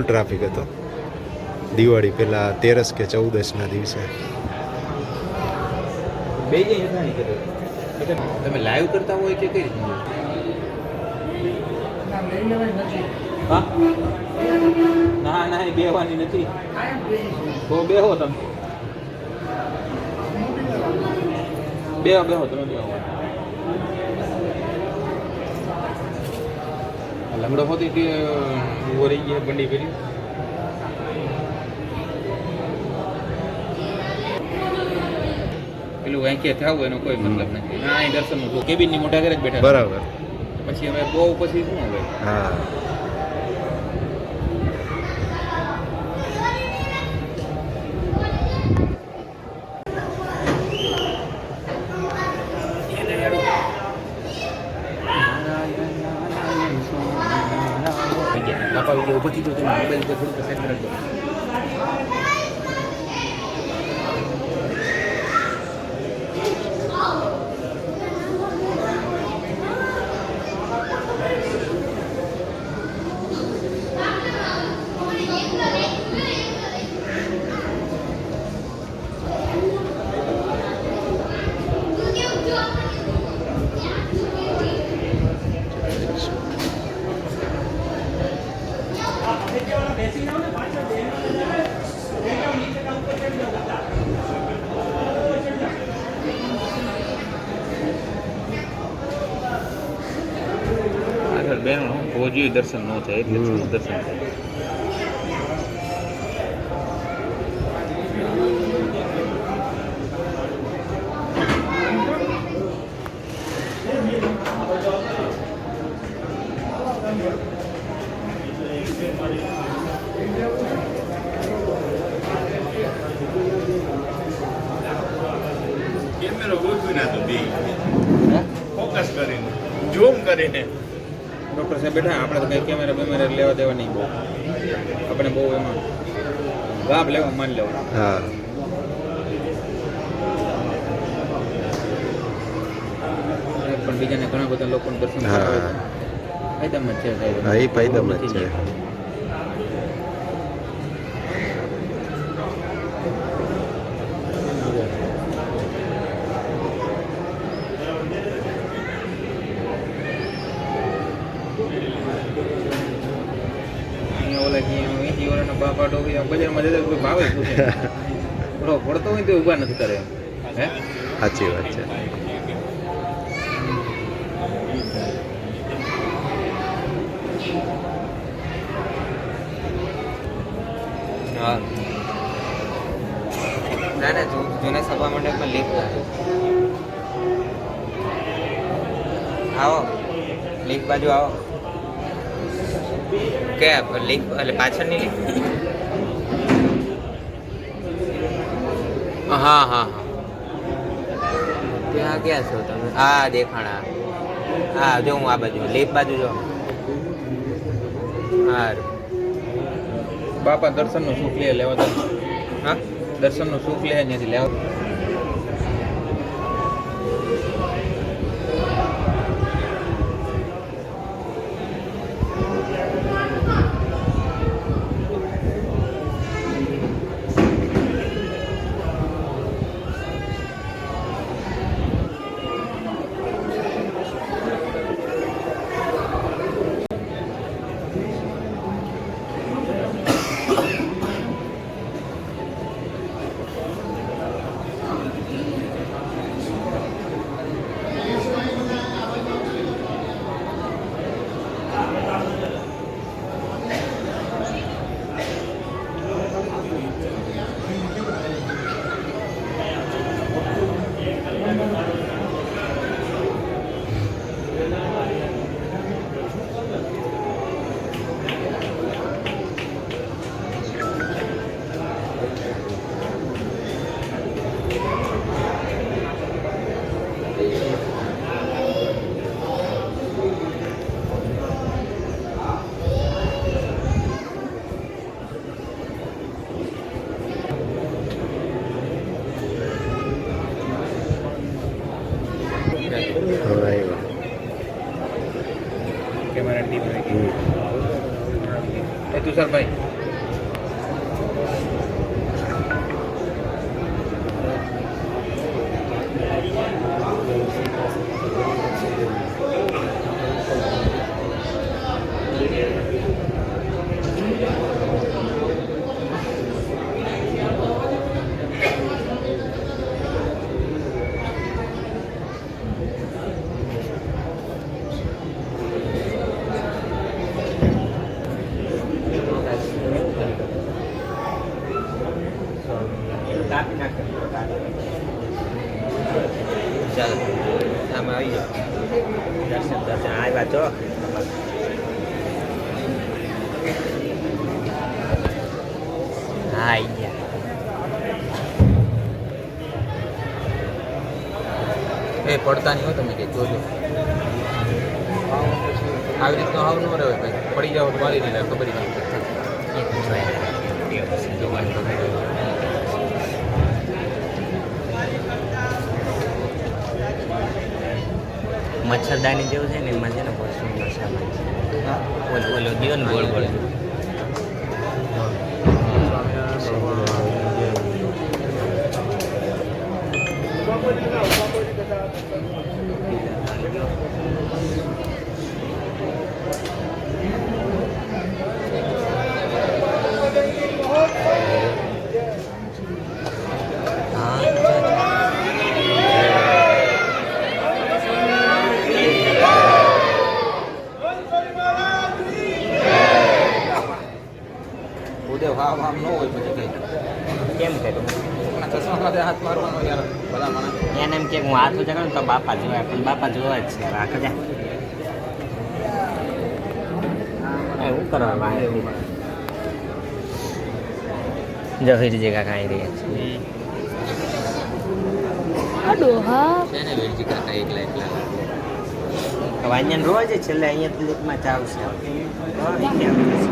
Full traffic હતો. દિવાળી પહેલા તેરસ કે ચૌદસના દિવસે. બે તમે લાઈવ કરતા હોય કે કઈ રીતનું હા? ના ના એ બેહવાની નથી. તો બેહો તમે. બેહો બેહો તમે બેહો. લંગડો હોતી કે ઊભો રહી ગયા બંડી કરી પેલું વાંક્ય થવું એનો કોઈ મતલબ નથી. ના અહીં દર્શન કેબિનની મોટા ઘરે જ બેઠા બરાબર. પછી હવે બહુ પછી શું હવે? હા બાપા વિજય ઊભો થઈ ગયો આગળ બેન ભોજી દર્શન ન થાય એટલે શું દર્શન થાય કેમેરો ગોઠવી નાખો બે ફોકસ કરીને ઝૂમ કરીને ડૉક્ટર સાહેબ બેઠા આપણે તો કંઈ કેમેરા બેમેરા લેવા દેવા નહીં બહુ. આપણે બહુ એમાં લાભ લેવા માન લેવા. હા. પણ બીજાને ઘણા બધા લોકોને દર્શન હા. ફાયદામાં છે સાહેબ. હા એ ફાયદામાં છે અહીંયા ઓલા કે અહીંથી ઓલાના બાપા ડોબી આ બજારમાં જતા કોઈ ભાવે પૂછે થોડો પડતો હોય તો ઊભા નથી કરે હે? સાચી વાત છે. હા. ના ના જૂના સભા મંડપમાં લીફ આવો. લીફ બાજુ આવો. ક્યાં? લીફ એટલે પાછળની લીફ હા હા હા. ત્યાં ક્યાં છો તમે? હા દેખાણા. હા જો હું આ બાજુ લેફ બાજુ જો. સારું બાપા દર્શનનું સુખ લે લેવા દર્શન હા? દર્શનનું સુખ લે ત્યાંથી લેવા એ તુષારભાઈ ચાલો આમાં આવી જાઓ દર્શન દર્શન આવ્યા છો હા આવી ગયા એ પડતા નહીં હો તમે કે જોજો. આવી રીતનો હાવ ન રહે ભાઈ. પડી જાવ મારી નહીં ખબર મચ્છરદાની જેવું છે ને, એમાં છે ને સુંદર છે. ઓલો ઓલો ગયો ને ગોળ ગોળ. ઉદય 감사합니다. 감사합니다. ને તો બાપા જોવાય પણ બાપા જોવા જ છે. આખા એવું કરવા માંગે જો કાકા આવી રહ્યા છે રોજ છેલ્લે અહીંયા એ કેમ થશે?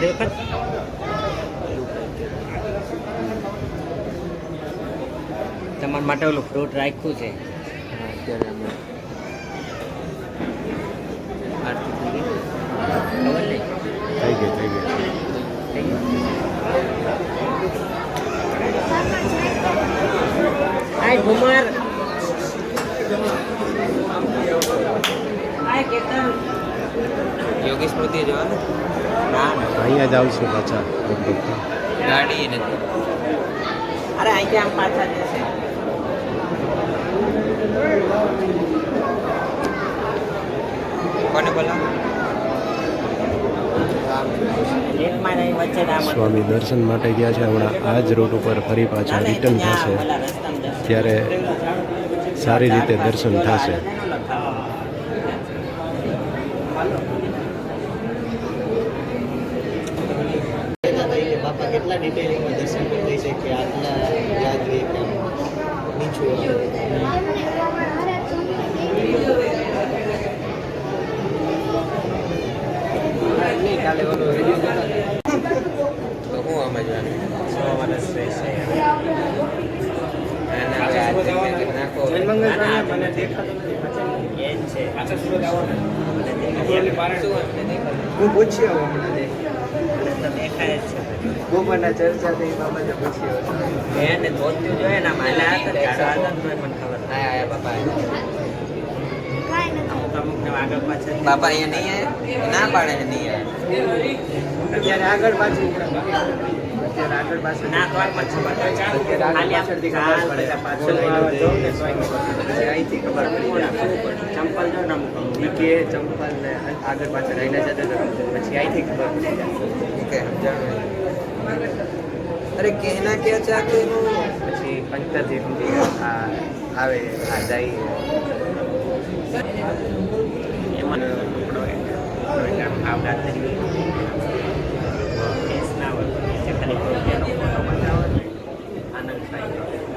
ખરેખર તમારા માટે ઓલું ફ્રૂટ રાખ્યું છે. અત્યારે અમે હાય ભુમાર હાય કેતન. યોગી સ્મૃતિ જવાનું? ના અહીંયા જ આવશું પાછા. ગાડી નથી. અરે અહીંયા આમ પાછા જશે? કોને બોલા. સ્વામી દર્શન માટે ગયા છે. હમણાં આ જ રોડ ઉપર ફરી પાછા રિટર્ન થશે. ત્યારે સારી રીતે દર્શન થશે બાપા કેટલા ડિટેલિંગમાં દર્શન કરી દઈ છે કે આટલા યાદ રહે કે નીચું નહીં કાલે ઓલો વીડિયો તો હું આમાં જવાનું સો વર્ષ રહેશે અને હવે આ જઈને કંઈક નાખો મને દેખાતું નથી એ જ હું પૂછી આવું જ છે ચર્ચા થઈ બાબતે પૂછી આવું એને ધોત્યું જોઈએ ને માલા ને ને તોય મને ખબર આયા આયા બાપા. અમુક અમુક આગળ પાછળ બાપા અહીંયા નહીં આયા ના પાડે છે નહીં આયા અત્યારે આગળ પાછું અત્યારે આગળ પાછળ ના તો પછી પાછળથી ખબર પડે. પાછળ ને. પછી અહીંથી ખબર પડી ચંપલ જો ના અમુક. કે ચંપલ આગળ પાછળ આવીને જતો પછી અહીંથી ખબર પડી જાય. ઓકે અરે કહેના ક્યાં કે ચાકે પછી પંચતરથી સુધી આવે, આ જાય. એમાં આપણો આવડા તરીકે કેસના જે ખાલી રૂપિયાનો આનંદ થાય.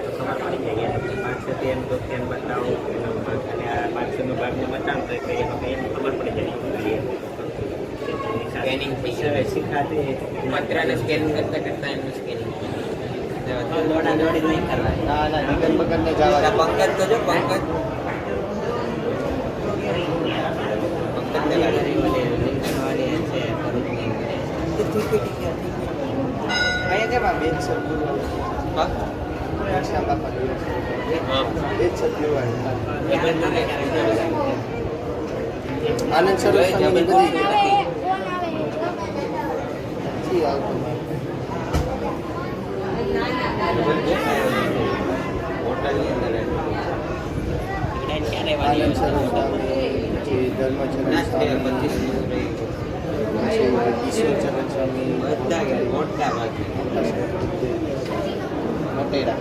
તો સવાર પડી જાય પાંચસોથી એમ તો તેમ શીખાતી. માત્રાને સ્કેન કરતા કરતા એમનું સ્કેનિંગ દોડા દોડી નહીં કરવાની ના ના નિગમ બગન જવા પંકજ તો જો પંકજ પંકજ અહીંયા કેમ આ બેન સદગુરુ શ્યામ બાપા બેન સદગુરુ આનંદ સરોવર સ્વામીની બધી જી આવતો આનંદ સરોવર સ્વામી પછી ધર્મચરણ સ્વામી ઈશ્વરચરણ સ્વામી મોટેરા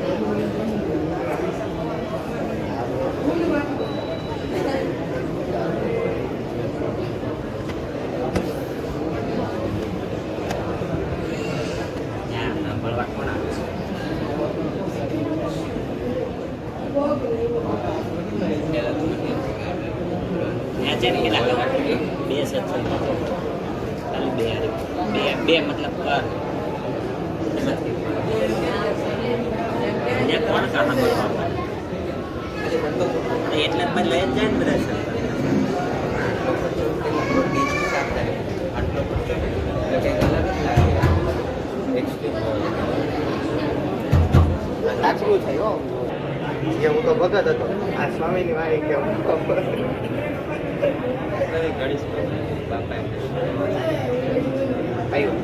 કેટલા કલાક બે સત્સંગ ખાલી બે બે બે મતલબ ત્યાં કોણ કારણ એટલે જ લઈ જાય ને બધા સત્સંગ. આટલું થયું હો. જે હું તો ભગત હતો. આ સ્વામીની વાણી કે હું આવ્યું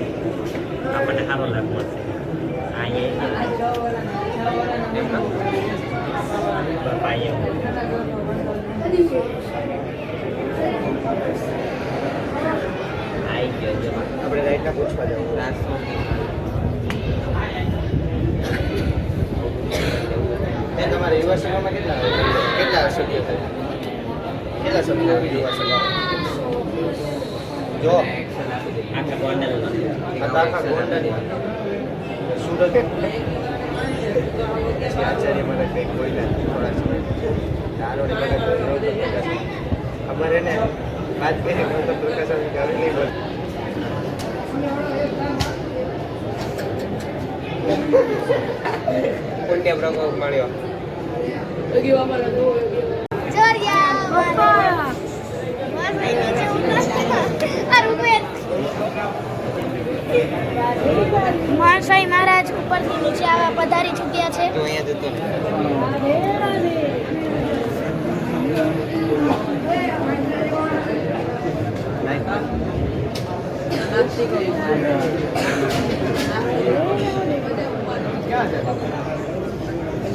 આપણને સારો લાભ મળશે આપણે રાઈટના પૂછવા જવું. એ તમારે કેટલા કેટલા સભ્યો થાય કેટલા સભ્યો યુવા જો. આખા ગોંડલનો આ આખા સુરત આચાર્ય મને કંઈક બોલ્યા અમારે ને વાત કરી હું તો પ્રકાશ નહીં બોલ. પુણ્ય પ્રકોપ મળ્યો. માણસાઈ મહારાજ ઉપરથી નીચે આવા પધારી ચૂક્યા છે. તો અહીંયા જતો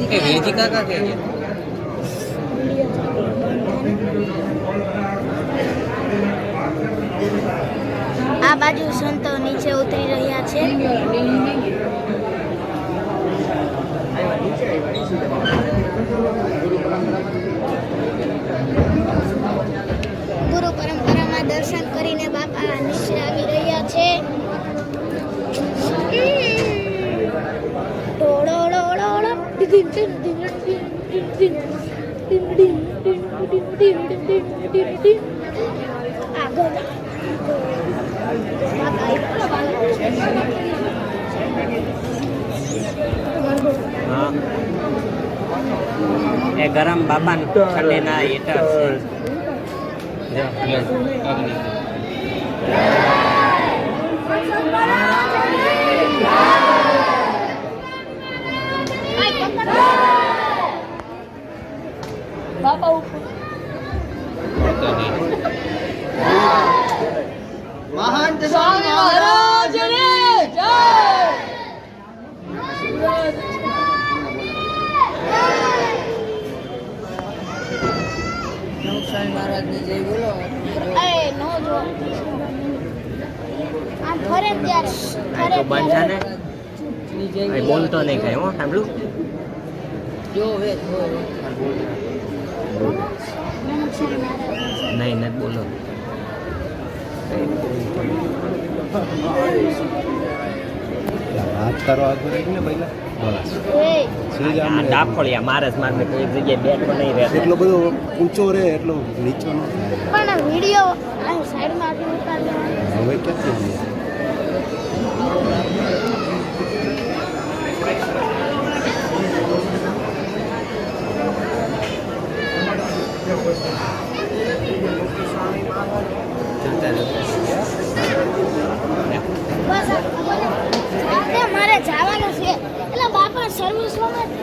કે કે આ બાજુ સંતો નીચે ઉતરી રહ્યા છે. ગુરુ પરંપરામાં દર્શન કરીને બાપા નીચે આવી રહ્યા છે. આગળ હા એ ગરમ બાપા ઠંડીના હીટર છે જો બાપા ઉપર મહાન સ્વામી મહારાજને જય એ નો જો આમ ફરે ને ત્યારે આ ફરે તો બંધ છે ને ત્યારે. અહીં બોલતો નહીં કઈ હો સાંભળ્યું નમસ્કાર મહારાજ. નહીં નથી બોલો. હાથ કરો રહી ને પહેલા. રહે. ડાફળિયા મારે જ મારે કોઈ જગ્યાએ બેઠો નહીં રહેતો. એટલો બધો ઊંચો રહે એટલો નીચો ન પણ વીડિયો સાઈડમાં હવે ક્યાંથી મારે જવાનું છે. એટલે બાપા સર્વિસમાં જ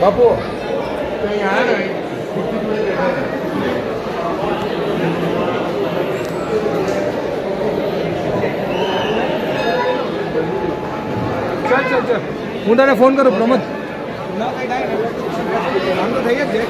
બાપુ. કઈ ને ચાલ ચાલ ચાલ. હું તને ફોન કરું પ્રમોદ. આમ તો થઈ જ છે